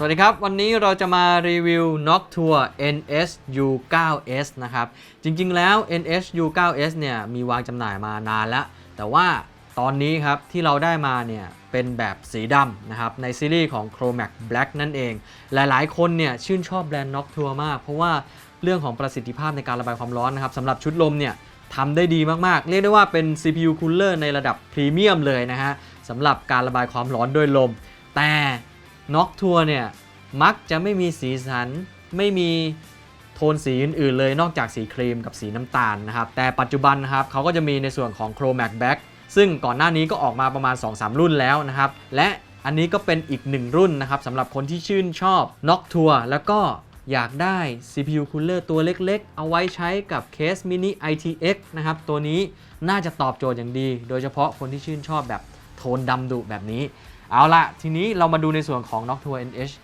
สวัสดีครับ วันนี้เราจะมารีวิว Noctua NS U9S นะครับ จริงๆแล้ว NS U9S เนี่ยมีวางจำหน่ายมานานแล้ว แต่ว่าตอนนี้ครับที่เราได้มาเนี่ยเป็นแบบสีดำนะครับในซีรีส์ของ Chromax Black นั่นเอง หลายๆ คนเนี่ยชื่นชอบแบรนด์ Noctua มาก เพราะว่าเรื่องของประสิทธิภาพในการระบายความร้อนนะครับสำหรับชุดลมเนี่ยทำได้ดีมากๆ เรียกได้ว่าเป็น CPU cooler ในระดับพรีเมียมเลยนะฮะสำหรับการระบายความร้อนด้วยลม แต่ น็อกทัวร์เนี่ยมักจะไม่มีสีสัน ไม่มีโทนสีอื่นๆเลยนอกจากสีครีมกับสีน้ำตาลนะครับ แต่ปัจจุบันนะครับเขาก็จะมีในส่วนของ Chromax Black ซึ่งก่อนหน้านี้ก็ออกมาประมาณ 2-3 รุ่นแล้วนะครับ และอันนี้ก็เป็นอีกหนึ่งรุ่นนะครับสำหรับคนที่ชื่นชอบ Noctua แล้วก็อยากได้ CPU cooler ตัวเล็กๆ เอาไว้ใช้กับเคส mini ITX นะครับ ตัวนี้น่าจะตอบโจทย์อย่างดี โดยเฉพาะคนที่ชื่นชอบแบบโทนดำดุแบบนี้ เอาละทีนี้เรามาดูในส่วนของ Noctua NH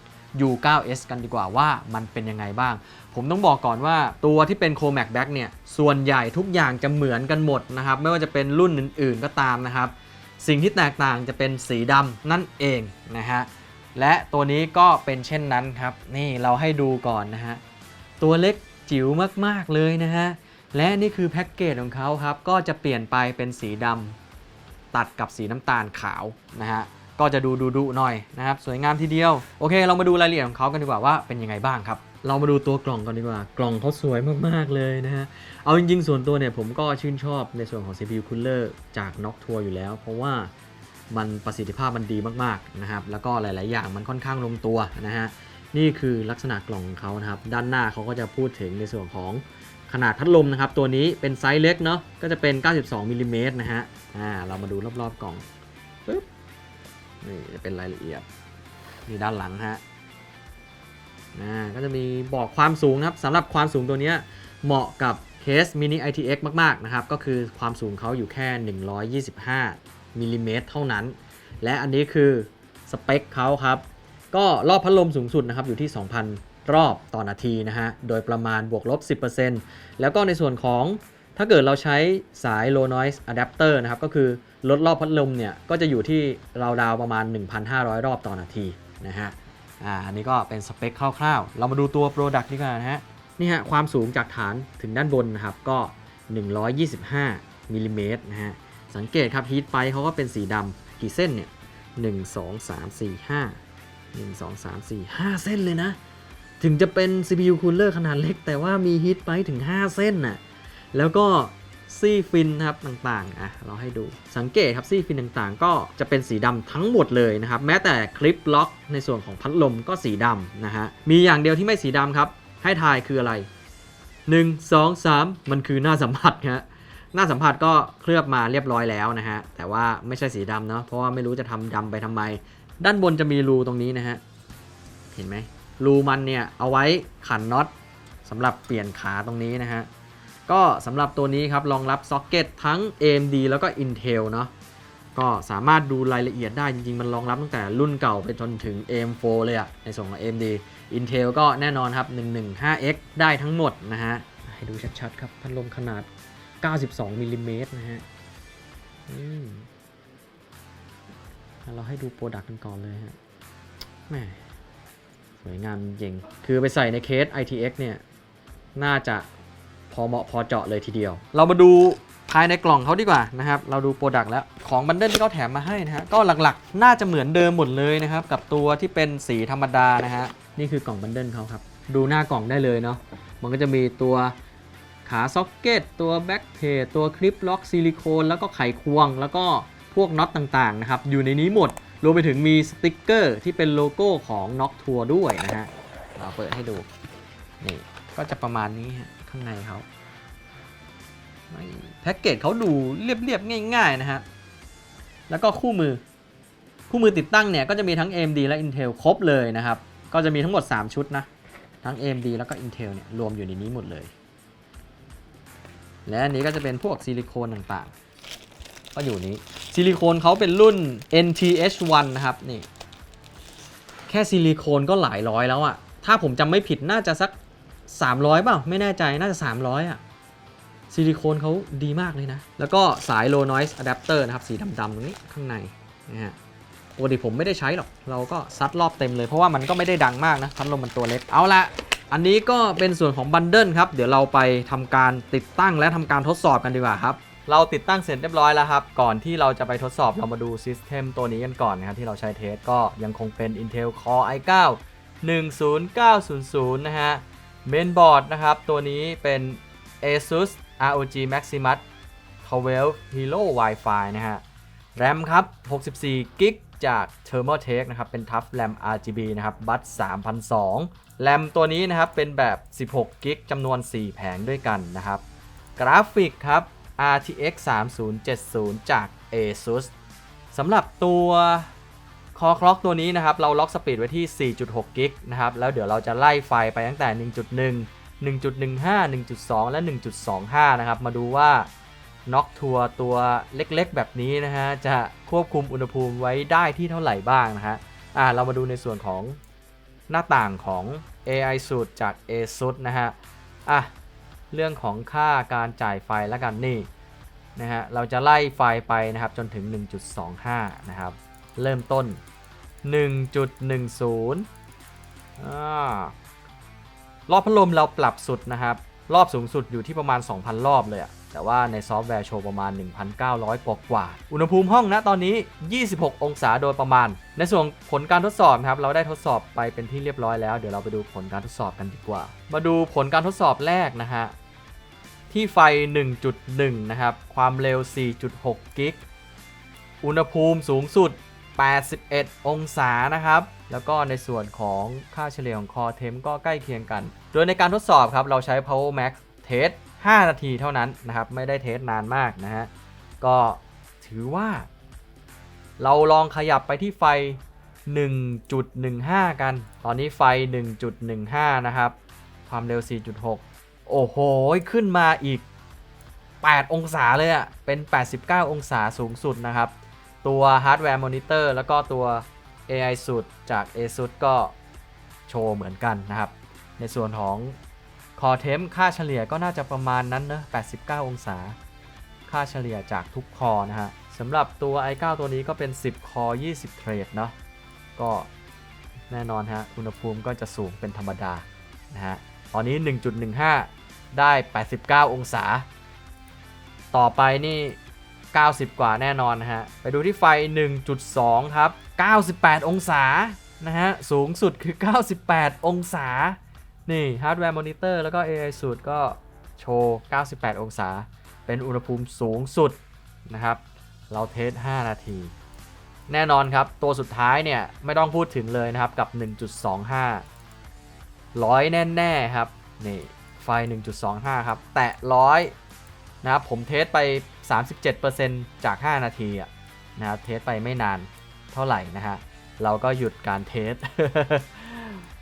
U9S กันดีกว่าว่ามันเป็นยังไงบ้าง ผมต้องบอกก่อนว่าตัวที่เป็น Chromax Black เนี่ย ส่วนใหญ่ทุกอย่างจะเหมือนกันหมดนะครับ ไม่ว่าจะเป็นรุ่นอื่น ๆ ก็ตามนะครับ สิ่งที่แตกต่างจะเป็นสีดำนั่นเองนะฮะ และตัวนี้ก็เป็นเช่นนั้นครับ นี่เราให้ดูก่อนนะฮะ ตัวเล็กจิ๋วมาก ๆ เลยนะฮะ และนี่คือแพ็กเกจของเขาครับ ก็จะเปลี่ยนไปเป็นสีดำตัดกับสีน้ำตาลขาวนะฮะ ก็จะดูดูดุหน่อยนะครับสวยงามทีเดียวโอเค เรามาดูรายละเอียดของเขากันดีกว่าว่าเป็นยังไงบ้างครับ เรามาดูตัวกล่องกันดีกว่า กล่องเขาสวยมากๆเลยนะฮะเอาจริงๆ ส่วนตัวเนี่ยผมก็ชื่นชอบในส่วนของ CPU Cooler จาก Noctua อยู่แล้ว เพราะว่ามันประสิทธิภาพมันดีมากๆนะครับแล้วก็หลาย ๆ อย่างมันค่อนข้างลงตัวนะฮะนี่คือลักษณะกล่องของเขานะครับด้านหน้าเขาก็จะพูดถึงในส่วนของขนาดพัดลมนะครับตัวนี้เป็นไซส์เล็กเนาะก็จะเป็น 92มิลลิเมตรนะฮะอ่าเรามาดูรอบ ๆ กล่อง นี่จะเป็นรายละเอียดนี่ด้านหลังฮะอ่าก็จะมีบอกความสูงนะครับสำหรับความสูงตัวนี้เหมาะกับเคส mini ITX มาก ๆ นะครับ ก็คือความสูงเขาอยู่แค่ 125มิลลิเมตรเท่านั้น และอันนี้คือสเปคเขาครับ ก็รอบพัดลมสูงสุดนะครับอยู่ที่ 2,000 รอบต่อนาทีนะฮะ โดยประมาณบวกลบ 10%แล้วก็ในส่วนของ ถ้าเกิดเราใช้สาย low noise adapter นะครับ ก็คือลดรอบพัดลมเนี่ย ก็จะอยู่ที่ราวๆประมาณ 1,500 รอบต่อนาทีนะฮะ อ่า อันนี้ก็เป็นสเปคคร่าวๆ เรามาดูตัว Product ดีกว่านะฮะ นี่ฮะ ความสูงจากฐานถึงด้านบนนะครับ ก็ 125มิลลิเมตรนะฮะ สังเกตครับฮีทไปเขาก็เป็นสีดำกี่เส้นเนี่ย 1 2 3 4 5 1 2 3 4 5 เส้นเลยนะ ถึงจะเป็น CPU cooler ขนาดเล็ก แต่ว่ามีฮีทไปถึง 5 เส้นน่ะ แล้วก็ซี่ฟินนะครับต่างๆอะเราให้ดูสังเกตครับซี่ฟินต่างๆ ก็จะเป็นสีดำทั้งหมดเลยนะครับ แม้แต่คลิปล็อกในส่วนของพัดลมก็สีดำนะฮะมีอย่างเดียวที่ไม่สีดำครับ ให้ทายคืออะไร 1 2 3 มันคือหน้าสัมผัสฮะหน้าสัมผัสก็เคลือบมาเรียบร้อยแล้วนะฮะแต่ว่าไม่ใช่สีดำเนาะเพราะว่าไม่รู้จะทำดำไปทำไม ด้านบนจะมีรูตรงนี้นะฮะเห็นไหมรูมันเนี่ยเอาไว้ขันน็อตสำหรับเปลี่ยนขาตรงนี้นะฮะ ก็สำหรับตัวนี้ครับรองรับซ็อกเก็ตทั้ง AMD แล้วก็ Intel เนาะก็สามารถดูรายละเอียดได้จริงๆ มันรองรับตั้งแต่รุ่นเก่าไปจนถึง AM4 เลยอะในส่วนของ AMD Intel ก็แน่นอนครับ 115X ได้ทั้งหมดนะฮะ ให้ดูชัดๆ ครับ พัดลมขนาด 92มิลลิเมตรนะฮะเราให้ดูโปรดักต์กันก่อนเลยฮะแหมสวยงามจริงๆคือไปใส่ในเคส ITX เนี่ย น่าจะ พอเหมาะพอเจาะเลยทีเดียว เรามาดูภายในกล่องเขาดีกว่านะครับ เราดูโปรดักต์แล้วของบันเดิลที่เขาแถมมาให้นะฮะก็หลักๆ น่าจะเหมือนเดิมหมดเลยนะครับ กับตัวที่เป็นสีธรรมดานะฮะนี่คือกล่องบันเดิลเขาครับ ดูหน้ากล่องได้เลยเนาะมันก็จะมีตัวขาซ็อกเก็ตตัวแบ็กเพจตัวคลิปล็อกซิลิโคนแล้วก็ไขควง แล้วก็พวกน็อตต่างๆนะครับอยู่ในนี้หมดรวมไปถึงมีสติกเกอร์ที่เป็นโลโก้ของ Knock Tour ด้วยนะฮะเราเปิดให้ดูนี่ก็จะประมาณนี้ฮะ ข้างในเขาแพ็กเกจเขาดูเรียบๆง่าย ๆ นะฮะ แล้วก็คู่มือ คู่มือติดตั้งเนี่ยก็จะมีทั้ง AMD และ Intel ครบเลยนะครับ ก็จะมีทั้งหมด 3 ชุดนะ ทั้ง AMD แล้วก็ Intel เนี่ยรวมอยู่ในนี้หมดเลย และอันนี้ก็จะเป็นพวกซิลิโคนต่างๆ ก็อยู่นี้ ซิลิโคนเขาเป็นรุ่น NTH1 นะครับนี่ แค่ซิลิโคนก็หลายร้อยแล้วอะถ้าผมจำไม่ผิดน่าจะสัก 300เปล่าไม่แน่ใจน่าจะ 300อะซิลิโคนเขาดีมากเลยนะ แล้วก็สาย low noise adapter นะครับ สีดำๆตรงนี้ข้างในนะฮะปกติผมไม่ได้ใช้หรอก เราก็ซัดรอบเต็มเลย เพราะว่ามันก็ไม่ได้ดังมากนะพัดลมมันตัวเล็ก เอาละอันนี้ก็เป็นส่วนของบันเดิลครับ เดี๋ยวเราไปทำการติดตั้งและทำการทดสอบกันดีกว่าครับ เราติดตั้งเสร็จเรียบร้อยแล้วครับ ก่อนที่เราจะไปทดสอบเรามาดูซิสเต็มตัวนี้กันก่อนนะครับที่เราใช้เทสก็ยังคงเป็น Intel Core i9 10900 นะฮะ เมนบอร์ดนะครับ ตัวนี้เป็น ASUS ROG Maximus 12 Hero Wi-Fi นะฮะ แรมครับ 64กิกจาก Thermaltake นะครับ เป็น Tough RAM RGB นะครับ บัต3,002แรมตัวนี้นะครับ เป็นแบบ 16กิกจำนวน 4 แผงด้วยกันนะครับ กราฟิกครับ RTX 3070 จาก ASUS สำหรับตัว Core Clock ตัวนี้นะครับเราล็อกสปีดไว้ที่ 4.6 กิกนะครับแล้วเดี๋ยวเราจะไล่ไฟไปตั้งแต่ 1.1 1.15 1.2 และ 1.25 นะครับ มาดูว่าน็อกทัวร์ตัวเล็กๆ แบบนี้นะฮะ จะควบคุมอุณหภูมิไว้ได้ที่เท่าไหร่บ้างนะฮะ อ่า เรามาดูในส่วนของหน้าต่างของ AI สูตรจาก ASUS นะฮะ อะ เรื่องของค่าการจ่ายไฟแล้วกันนี่นะฮะ เราจะไล่ไฟไปนะครับ จนถึง 1.25 นะครับ เริ่มต้น 1.10อ่ารอบพัดลมเราปรับสุดนะครับ รอบสูงสุดอยู่ที่ประมาณ 2,000 รอบเลยอะแต่ว่าในซอฟต์แวร์โชว์ประมาณ 1,900 กว่ากว่า อุณหภูมิห้องนะตอนนี้ 26 องศาโดยประมาณ ในส่วนผลการทดสอบครับ เราได้ทดสอบไปเป็นที่เรียบร้อยแล้ว เดี๋ยวเราไปดูผลการทดสอบกันดีกว่า มาดูผลการทดสอบแรกนะฮะ ที่ไฟ 1.1 นะครับ ความเร็ว 4.6 กิก อุณหภูมิสูงสุด 81 องศานะครับ แล้วก็ในส่วนของค่าเฉลี่ยของคอเทมก็ใกล้เคียงกัน โดยในการทดสอบครับเราใช้ Power Max เทส5นาทีเท่านั้นนะครับ ไม่ได้เทสนานมากนะฮะ ก็ถือว่า เราลองขยับไปที่ไฟ 1.15 กัน ตอนนี้ไฟ 1.15 นะครับ ความเร็ว 4.6 โอ้โห ขึ้นมาอีก 8 องศาเลยอะเป็น 89 องศาสูงสุดนะครับ ตัวฮาร์ดแวร์มอนิเตอร์แล้วก็ตัว AI สุดจาก ASUS ก็โชว์เหมือนกันนะครับ ในส่วนของคอเทมค่าเฉลี่ยก็น่าจะประมาณนั้นนะ89 องศา ค่าเฉลี่ยจากทุกคอนะฮะสำหรับตัว i9 ตัวนี้ก็เป็น 10 คอ 20 เทรดเนาะก็แน่นอนฮะอุณหภูมิก็จะสูงเป็นธรรมดานะฮะตอนนี้ 1.15 ได้ 89 องศา ต่อไปนี่ 90 กว่าแน่นอนนะฮะ ไปดูที่ไฟ 1.2 ครับ 98 องศา นะฮะ สูงสุดคือ 98 องศา นี่ฮาร์ดแวร์มอนิเตอร์แล้วก็ AI สูตรก็โชว์ 98 องศา เป็นอุณหภูมิสูงสุดนะครับ เราเทส 5 นาที แน่นอนครับ ตัวสุดท้ายเนี่ย ไม่ต้องพูดถึงเลยนะครับ กับ 1.25 ร้อยแน่ๆครับ นี่ ไฟ 1.25 ครับ แตะร้อยนะครับผมเทสไป 37%จาก 5 นาทีอะนะครับเทสไปไม่นานเท่าไหร่นะฮะเราก็หยุดการเทส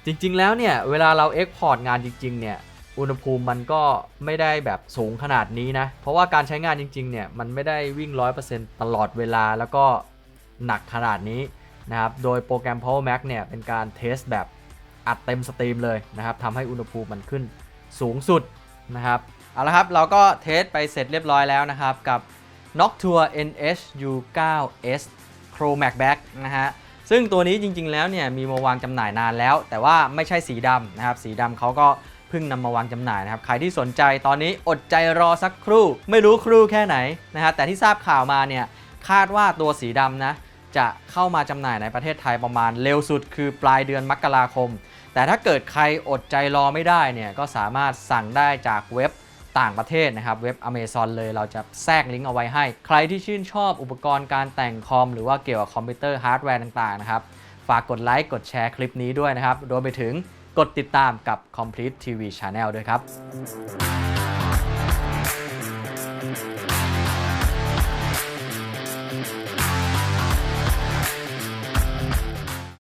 จริงๆแล้วเนี่ยเวลาเราเอ็กพอร์ตงานจริงๆเนี่ยอุณหภูมิมันก็ไม่ได้แบบสูงขนาดนี้นะ เพราะว่าการใช้งานจริงๆเนี่ยมันไม่ได้วิ่ง 100%ตลอดเวลาแล้วก็หนักขนาดนี้นะครับ โดยโปรแกรม Power Max เนี่ยเป็นการเทสแบบอัดเต็มสตรีมเลยนะครับทำให้อุณหภูมิมันขึ้นสูงสุดนะครับ เอาละครับ เราก็เทสไปเสร็จเรียบร้อยแล้วนะครับกับ Noctua NH-U9S Chromac Back นะฮะ ซึ่งตัวนี้จริงๆ แล้วเนี่ยมีมาวางจำหน่ายนานแล้ว แต่ว่าไม่ใช่สีดำนะครับ สีดำเขาก็เพิ่งนำมาวางจำหน่ายนะครับ ใครที่สนใจตอนนี้อดใจรอสักครู่ ไม่รู้ครู่แค่ไหนนะฮะ แต่ที่ทราบข่าวมาเนี่ยคาดว่าตัวสีดำนะจะเข้ามาจำหน่ายในประเทศไทยประมาณเร็วสุดคือปลายเดือนมกราคม แต่ถ้าเกิดใครอดใจรอไม่ได้เนี่ยก็สามารถสั่งได้จากเว็บ ต่างประเทศนะครับเว็บ Amazon เลยเราจะแทรกลิงก์เอาไว้ให้ ใครที่ชื่นชอบอุปกรณ์การแต่งคอม หรือว่าเกี่ยวกับคอมพิวเตอร์ฮาร์ดแวร์ต่างๆนะครับฝากกดไลค์กดแชร์คลิปนี้ด้วยนะครับรวมไปถึงกดติดตามกับ Complete TV Channel ด้วยครับ